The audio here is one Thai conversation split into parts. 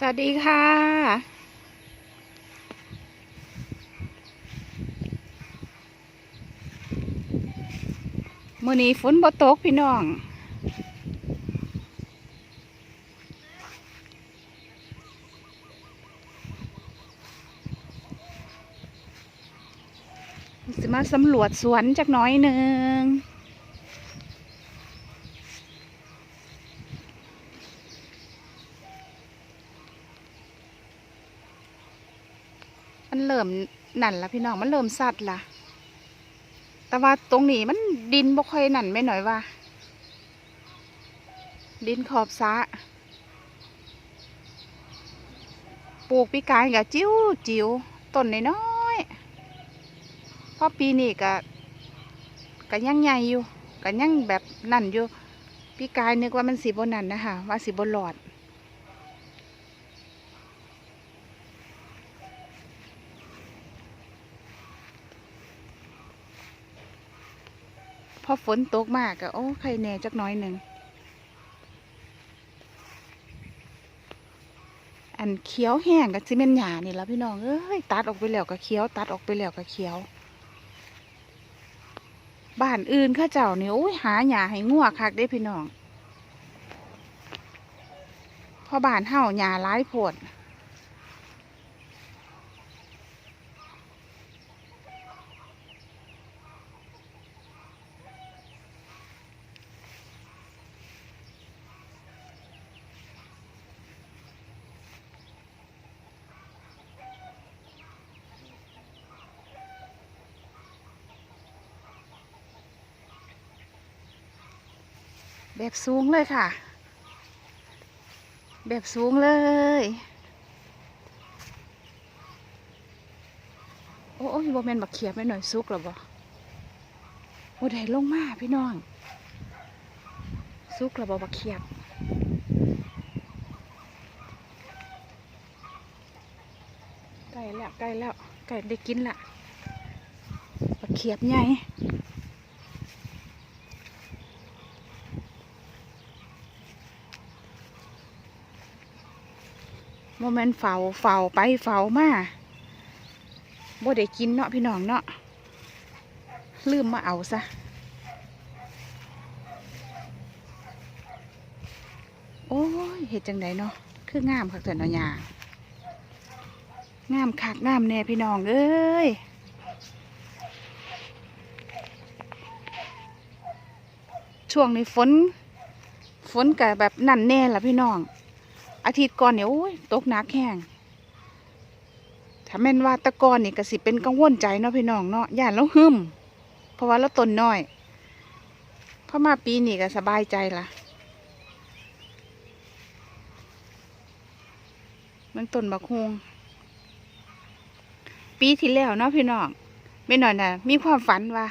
สวัสดีค่ะ มื่อนี้ฝนบ่ตกพี่น้อง สิมาสำรวจสวนจักน้อยหนึ่ง มันเริ่มนั่นละพี่น้องมันเริ่มสัดละแต่ว่าตรงนี้มันดินบ่ค่อยนั่นไม่หน่อยว่า ดินขอบสะปลูกปีกายกับจิ้วจิ๋วต้นน้อยๆเพราะปีนี้ก็ก็ยังใหญ่อยู่ก็ยังแบบนั่นอยู่ปีกายนึกว่ามันสีบนนั่นนะคะว่าสีบนหลอด พอฝนตกมากก็โอ้ใครแน่จักน้อยหนึ่ง อันเขียวแห้งกับซีเมนหยานี่ละพี่น้องเอ้ยตัดออกไปแล้วก็เขียว ตัดออกไปแล้วก็เขียว บ้านอื่นข้าเจ้านี่โอ้ยหาหยาให้งัวคักได้พี่น้องพอบ้านเฮาหยาร้ายโพด แบบสูงเลยค่ะ แบบสูงเลย โอ้ยบอแมนบักเขียบไม่หน่อยซุกหรอบ่โอ้ได้ลงมาพี่น้อง ซุกหรอบ่บักเขียบใกล้แล้วใกล้แล้วใกล้ได้กินละบักเขียบใหญ่ โมเมนต์เฝ้าเฝ้าไปเฝ้ามาบ่ได้กินเนาะพี่น้องเนาะลืมมาเอาซะโอ้ยเห็ดจังไดเนาะคืองามคักเถินเนาะยางามคักงามแน่พี่น้องเอ้ยช่วงนี้ฝนฝนกับแบบนั่นแน่ละพี่น้อง อาทิตย์ก่อนเนี่ยโอ้ยตกหนักแห้งถ้าแม่นว่าตะกอนนี่ก็สิเป็นกังวลใจเนาะพี่น้องเนาะย่านเราหึมเพราะว่าเราต้นน้อยพอมาปีนี้ก็สบายใจละมันต้นบักฮวงปีที่แล้วเนาะพี่น้องแม่หน่อยน่ะมีความฝันว่า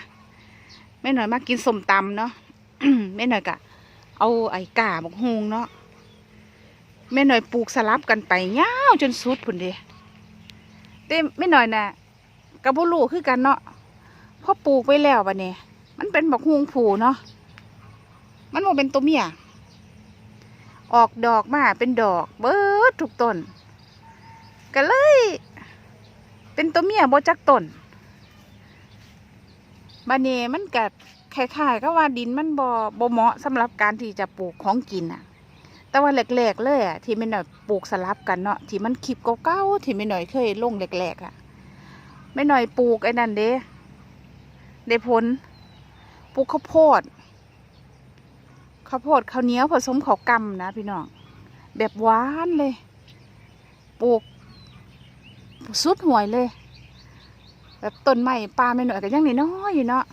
แม่หน่อยมากินสมตำเนาะแม่หน่อยกะเอาไอ้กาบักฮวงเนาะ แม่หน่อยปลูกสลับกันไปยาวจนสุดพุ่นเดีแต่แม่หน่อยน่ะกระบุลูคือกันเนาะพอปลูกไว้แล้วบัดนี้มันเป็นบักฮวงผูเนาะมันโมเป็นตัวเมียออกดอกมาเป็นดอก เบิดทุกต้นก็เลย เป็นตัวเมียบ่จักต้นบัดนี้มันกัดคล้ายๆก็ว่าดินมันบ่บ่เหมาะสำหรับการที่จะปลูกของกินอะ แต่ว่าแรกๆเลยอะที่ไม่หน่อยปลูกสลับกันเนาะที่มันคลิปเก่าๆที่ไม่หน่อยเคยลงแรกๆอะไม่หน่อยปลูกไอ้นั่นเด้ได้ผลปลูกข้าวโพดข้าวโพดข้าวเหนียวผสมข้าวกำนะพี่น้องแบบหวานเลยปลูกสุดห่วยเลยแบบต้นไม้ปลาไม่หน่อยก็ยังน้อยๆอยู่เนาะ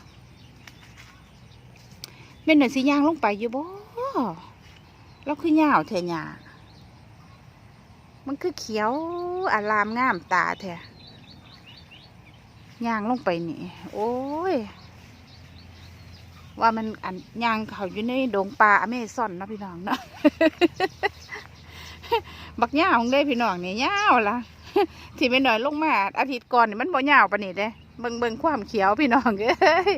ไม่หน่อยสิย่างลงไปอยู่บ่ แล้วคือหยาวแทหยามันคือเขียวอารามงามตาแท้ย่างลงไปนี่ โอ้ย ว่ามันอันย่างเขาอยู่ในดงป่าอเมซอนนะพี่น้องเนาะบักหยาวของได้พี่น้องนี่ยาวละที่ไม่หน่อยลงมาอาทิตย์ก่อนนี่มันบ่ยาวปานนี้เด้เบิ่งเบิ่งความเขียวพี่น้องเอ้ย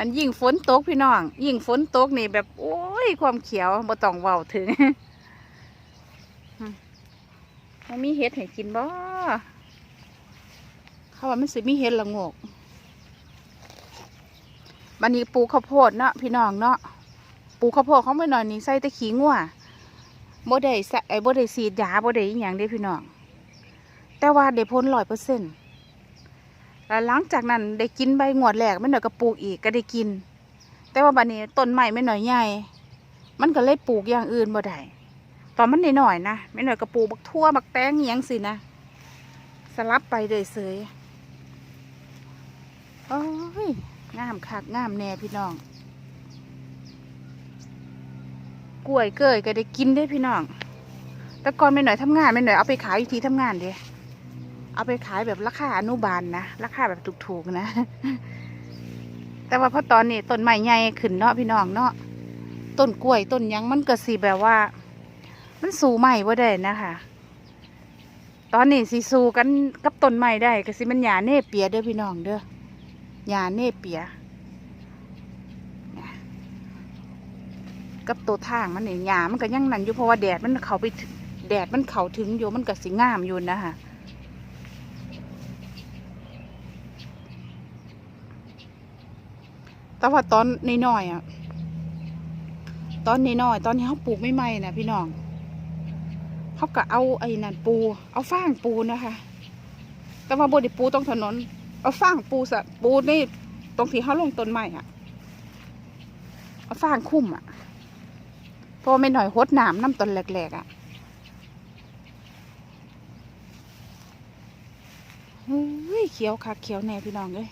มันยิ่งฝนตกพี่น้อง ยิ่งฝนตกนี่แบบ โอ้ย ความเขียวบ่ต้องเว้าถึงมันมีเห็ดให้กินบ่เขาว่ามันสิมีเห็ดละงกบันนี้ปลูกข้าวโพดเนาะพี่น้องเนาะปลูกข้าวโพดเขาไม่หน่อยนี่ใส่ตะขี้งัวบ่ได้ใส่ไอ้บ่ได้สีดยาบ่ได้อีหยังเด้พี่น้องแต่ว่าได้พ้นร้อยเปอร์เซ็นต์ แล้วหลังจากนั้นได้กินใบงวดแรกไม่หน่อยก็ปลูกอีกก็ได้กิน แต่ว่าบัดนี้ต้นใหม่ไม่หน่อยใหญ่ มันก็เลยปลูกอย่างอื่นบ่ได้ตอนมันหน่อยๆนะไม่หน่อยก็ปลูกบักทั่วบักแตงอหยังสินะสลับไปเลยเสยโอ้ยงามคักงามแน่พี่น้องกล้วยเกยก็ได้กินได้พี่น้อง แต่ก่อนไม่หน่อยทำงานไม่หน่อยเอาไปขายอยู่ที่ทำงานเดีย เอาไปขายแบบราคาอนุบาลนะราคาแบบถูกๆนะ แต่ว่าพอตอนนี้ต้นไม้ใหญ่ขึ้นเนาะพี่น้องเนาะต้นกล้วยต้นยังมันก็สีแบบว่า มันสูใหม่ว่าได้นะคะตอนนี้สิสู้กันกับต้นไม้ได้ก็สิมันหยาเน่เปียเด้อพี่น้องเด้อหยาเน่เปียกับตัวทางมันนี่หยามันก็ยังนั่นอยู่เพราะว่าแดดมันเขาไปแดดมันเขาถึงอยู่มันก็สิงามอยู่นะคะ แต่ว่าตอนน้อยๆอะ ตอนน้อยๆตอนนี้เขาปลูกไม่ไหม่นะพี่น้องเขาก็เอาไอ้นั่นปู เอาฟางปูนะคะ แต่ว่าบไดปูตรงถนน เอาฟางปูสะปูนี่ตรงที่เขาลงต้นไม้อะ เอาฟางคุ้มอะเพราะไม่หน่อยหดน้ำน้ำต้นแหลกๆอะเฮ้ยเขียวค่ะเขียวแน่พี่น้องเลย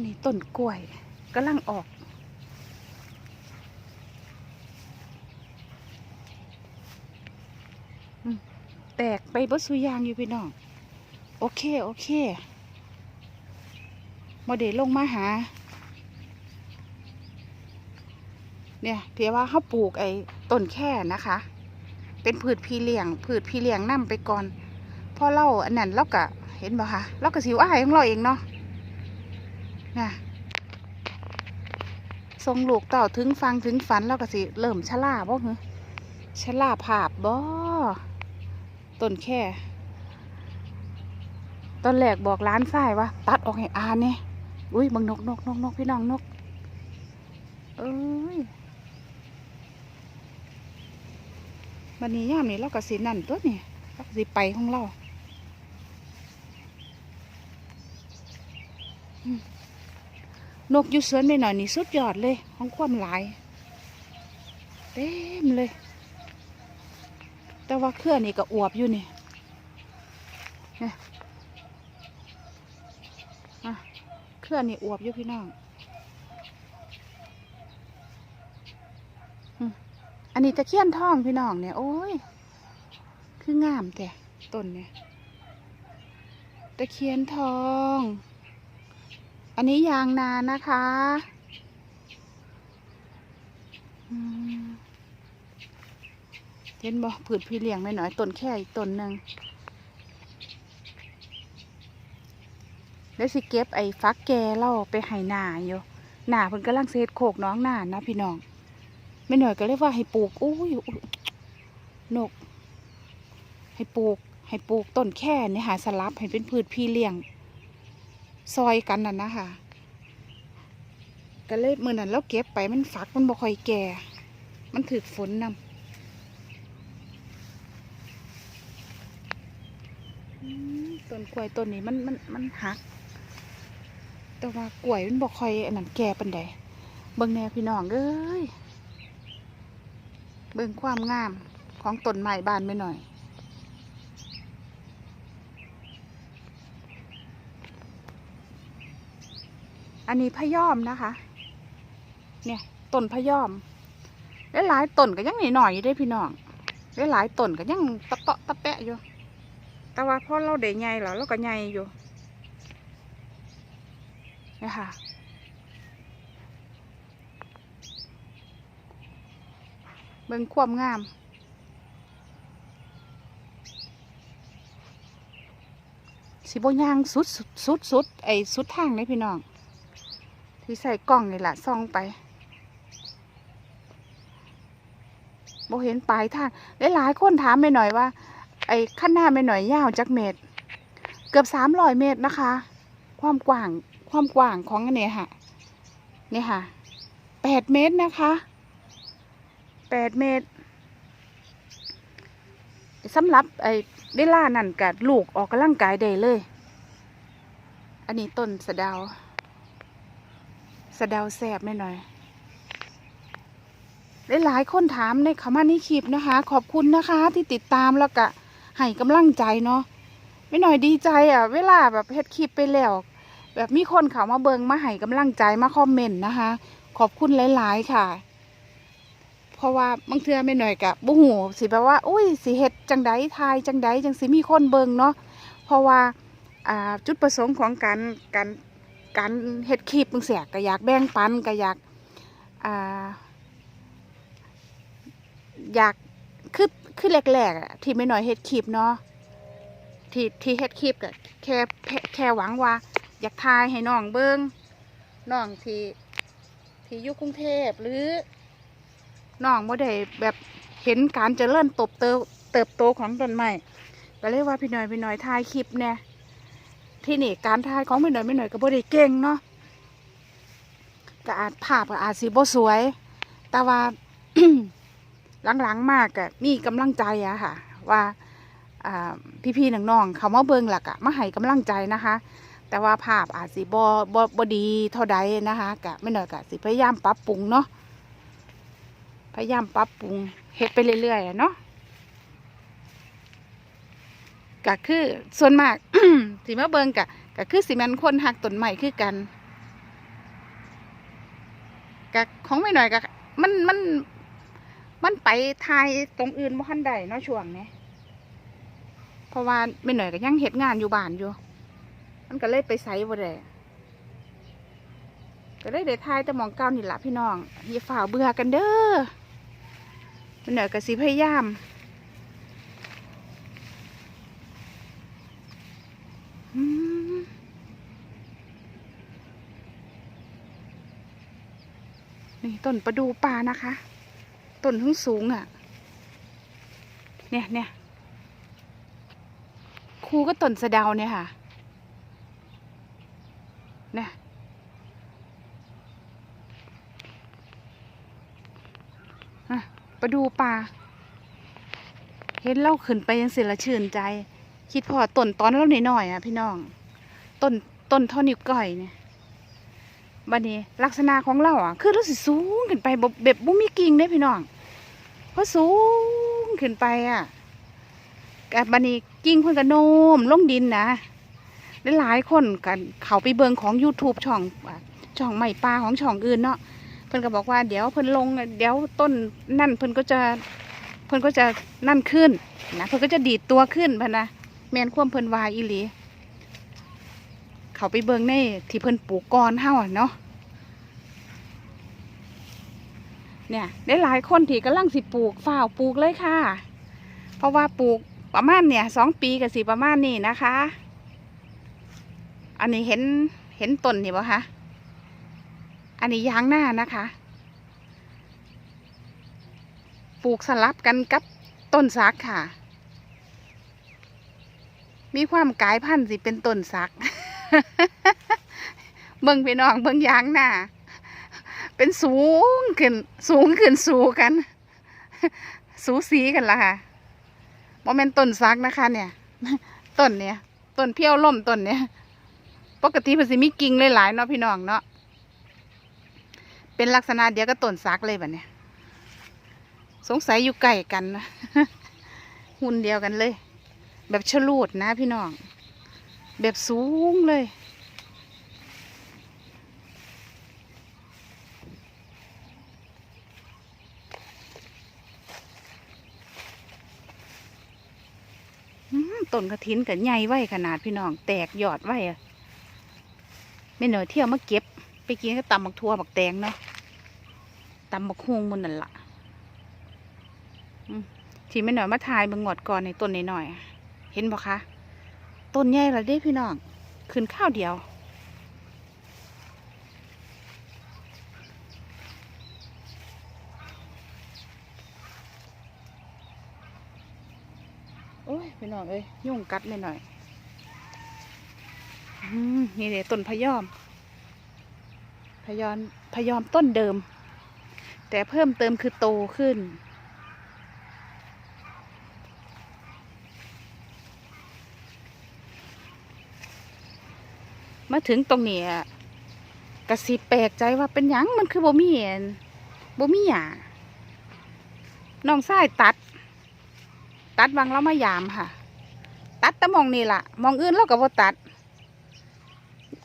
นนี้ต้นกล้วยกำลังออก แตกไปเบสุยางอยู่พี่น้อง โอเค โอเคโมเดลลงมาหา เนี่ยเทียว่าเขาปลูกไอ้ต้นแค่นะคะ เป็นพืชพี่เลี้ยง พืชพี่เลี้ยงนํไปก่อนพอเราอันนั้นเราก็เห็นบ่คะเราก็สิวอ้ายของเราเองเนาะ นะทรงลูกเต่าถึงฟังถึงฝันเราก็สิ เริ่มชะล่าบ่เหรอชะล่าภาพบ่ต้นแค่ ตอนแรกบอกร้านฝ้ายว่า ตัดออกให้อานเนี่ยอุ้ยบังนกนกนกนกพี่น้องนก เอ้ยวันนี้ย่ามนี้เราก็สินั่นตัวนี่เราก็สิไปของเราอืม นกอยู่สวนไม่หน่อยนี่สุดยอดเลย ของความหลาย เต็มเลย แต่ว่าเครื่อนี่ก็อวบอยู่นี่เนี่ยอะเครื่อนี่อวบอยู่พี่น้องอันนี้ตะเคียนทองพี่น้องเนี่ยโอ้ย คืองามแต่ต้นเนี่ยตะเคียนทอง อันนี้ยางนานะคะเห็นบ่ผืดพี่เลี้ยงไม่น้อยต้นแค่อีกต้นหนึ่งแล้วสิเก็บไอ้ฟักแกเล่าไปให้นาอยู่หนาเพิ่นกำลังเซตโขกน้องหนานะพี่น้องไม่หน่อยก็เลยกว่าให้ปลูกอุ้ยอุ๊ยนก ให้ปลูก ให้ปลูกต้นแค่เนี่ยหาสลับให้เป็นพืชพี่เลี้ยง ซอยกันน่ะนะคะก็เลยมือนั้นเราเก็บไปมันฝักมันบ่ค่อยแก่ มันถือฝนนำอืมต้นกล้วยต้นนี้มันมันมันหัก แต่ว่ากล้วยมันบ่ค่อยอันนั้นแก่ปานใดเบิ่งแน่พี่น้องเอ้ยเบิ่งความงามของต้นไม้บ้านไม่หน่อย อันนี้พะยอมนะคะ เนี่ยต้นพะยอมหลายต้นก็ยังหน่อยๆอยู่ด้พี่น้องหลายต้นก็ยังตะเปาะตะแปะอยู่ แต่ว่าพอเราได้ใหญ่แล้วเราก็ใหญ่อยู่เนี่ยค่ะเบิ่งความงามสิบย่างสุดสุดสุดสุดไอ้สุดทางเลยพี่น้อง ที่ใส่กล้องนี่แหละส่องไปบ่เห็นปลายทางหลายๆคนถามไปหน่อยว่า ไอ้ขั้นหน้าไปหน่อยยาวจักเมตร เกือบสามร้อยเมตรนะคะ ความกว้างความกว้างของนเนี้ยค่ะนี่ค่ะแปดเมตรนะคะแปดเมตรสำหรับไอ้เวลานั่นกับลูกออกกำลังกายได้เลย อันนี้ต้นสะดา สะเดาแสบไม่หน่อย หลายๆคนถามในคำว่านี้คลิปนะคะ ขอบคุณนะคะ ที่ติดตามแล้วก็ให้กำลังใจเนาะไม่หน่อยดีใจอะ เวลาแบบเฮ็ดคลิปไปแล้ว แบบมีคนเขามาเบิงมาให้กำลังใจมาคอมเมนต์นะคะ ขอบคุณหลาย ๆ ค่ะ เพราะว่าบางเทื่อไม่หน่อยกับบุหูสิแบบว่า อุ้ยสิเฮ็ดจังใดทายจังใดจังสิมีคนเบิงเนาะเพราะว่าจุดประสงค์ของการการ การเฮ็ดคลิปมึงเสียก็อยากแบ่งปันก็อยากอ่าอยากคือคือแรกๆอะที่ไม่น้อยเฮ็ดคลิปเนาะที่ที่เฮ็ดคลิปก็แค่แค่หวังว่า อยากทายให้น้องเบิงน้องที่ที่อยู่กรุงเทพหรือน้องบ่ได้แบบเห็นการเจริญเติบโตเติบโตของต้นไม้ก็เลยว่าพี่น้อยพี่น้อยถ่ายคลิปเนี่ย ที่นี่การถ่ายของพี่หน้อยพี่หน้อยก็บ่ได้เก่งเนาะก็อาจภาพก็อาจสิบ่สวย แต่ว่า หลังๆมากอะมีกำลังใจอะค่ะ ว่าพี่ๆน้องๆเขามาเบิ่งหลักอะมาให้กำลังใจนะคะ แต่ว่าภาพอาจสิบ่บ่บ่ดีเท่าใดนะคะกะไม่หน้อยกะสิพยายามปรับปรุงเนาะพยายามปรับปรุงเฮ็ดไปเรื่อยๆเนาะ ก็คือส่วนมากสิมาเบิงกะก็คือสิม่นคนหักต้นไม้คือกันกะของไม่น้อยกะมันมันมันไปทายตรงอื่นบ่ทันใดเนาะช่วงนี้เพราะว่าไม่หน่อยก็ยังเฮ็ดงานอยู่บ้านอยู่ มันก็เลยไปไสบ่ได้ก็เลยได้ทายแต่หมองเก่านี่ละพี่น้องอย่าฝ่าเบื่อกันเด้อไม่หน่อยก็สิพยายามอืม นี่ต้นประดูป่านะคะ ต้นทุ่งสูงอะ เนี่ยเนี่ยครูก็ต้นสะเดาเนี่ยค่ะ เนี่ยอะดูปลาเห็นเล่าขึ้นไปยังเสียละชื่นใจ คิดพอต้นตอนเราหน่อยๆอะพี่น้อง ต้นต้นเท่อนิ้วก้อยเนี่ย บัดนี้ลักษณะของเราอะ คือเราสิสูงขึ้นไปแบบแบบบุมีกิ่งได้พี่น้องเพราะสูงขึ้นไปอะกับบันนี้กิ่งเพิ่นก็โนมลงดินนะหลายคนกันเขาไปเบิงของ YouTube ช่องช่องใหม่ปลาของช่องอื่นเนาะเพิ่นก็บอกว่าเดี๋ยวเพิ่นลงเดี๋ยวต้นนั่นเพิ่นก็จะเพิ่นก็จะนั่นขึ้นนะเพิ่นก็จะดีดตัวขึ้นพะนะแมนควมเพิ่นวาอีหลี เขาไปเบิงในที่เพิ่นปลูกกอนเฮาอะเนาะเนี่ยได้หลายคนที่กำลังสิปลูกฝ้าปลูกเลยค่ะ เพราะว่าปลูกประมาณเนี่ยสองปีกับสิประมาณนี้นะคะ อันนี้เห็นเห็นต้นนี่ปะคะอันนี้ยางหน้านะคะ ปลูกสลับกันกับต้นสักค่ะ มีความกลายพันธุ์สิเป็นต้นสัก เบิ่งพี่น้องเบิ่งยางหน้าเป็นสูงขึ้น สูงขึ้นสูกัน สูสีกันละค่ะโมเมนต้นซักนะคะ เนี่ยต้นเนี่ยต้นเพี้ยวล่มต้นเนี่ย ปกติมันสิมีกิ่งหลายๆเนาะพี่น้องเนาะเป็นลักษณะเดียวกับต้นซักเลยแบบเนี้ยสงสัยอยู่ใกล้กันนะหุ่นเดียวกันเลย แบบฉลูดนะพี่น้อง แบบสูงเลย ต้นกระถินกับใหญ่ไว้ขนาดพี่น้อง แตกยอดไว้อะไม่หน่อยเที่ยวมาเก็บ ไปกินก็ตำบักทั่วบักแตงเนาะตำบักฮวงมันนั่นละทีไม่หน่อยมาทายเบิ่งงอดก่อนในต้นหน่อย เห็นบ่คะ ต้นใหญ่ละเด้พี่น้องขึ้นข้าวเดียว โอ้ยพี่น้องเอ้ยยุ่งกัดเลยหน่อยนี่เลยต้นพยอม พยอมพยอมต้นเดิม แต่เพิ่มเติมคือโตขึ้น มาถึงตรงนี้กระสิแปลกใจว่าเป็นหยังมันคือบ่มีเห็นบ่มีหยาน้องชายตัด ตัดวังแล้วมายามค่ะ ตัดต่หมองนี่ล่ะมองอื่นเราก็บ่ตัด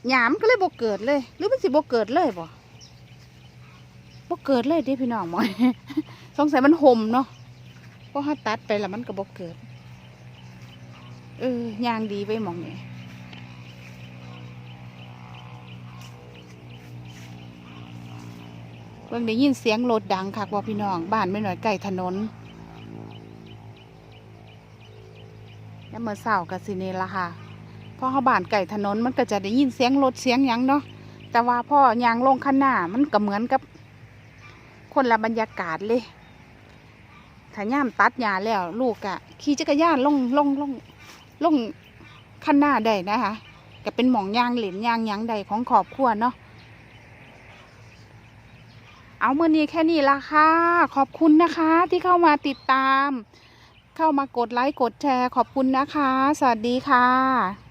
หยามก็เลยบ่เกิดเลย หรือมันสิบ่เกิดเลยบ่บ่เกิดเลยเดิพี่น้องมอยสงสัยมันห่มเนาะเพราะถ้าตัดไปแล้วมันก็บ่เกิด เออย่างดีไปมองนี่ เพิ่งได้ยินเสียงรถดังค่ะว่าพี่น้อง บ้านไม่หน่อยใกล้ถนนแล้วเมื่อเสาร์กับสิเนละค่ะพอเขาบ้านไก่ถนนมันก็จะได้ยินเสียงรถเสียงยังเนาะแต่ว่าพ่อยางลงข้างหน้ามันก็เหมือนกับ คนละบรรยากาศเลยถ้าย่ามตัดหญ้าแล้ว ลูกอะขี่จักรยานลงลงลงลงข้างหน้าได้นะคะก็เป็นหมองยางเหรนยางยังใดของขอบครัวเนาะ เอามือนี้แค่นี้ละค่ะ ขอบคุณนะคะที่เข้ามาติดตาม เข้ามากดไลค์กดแชร์ขอบคุณนะคะ สวัสดีค่ะ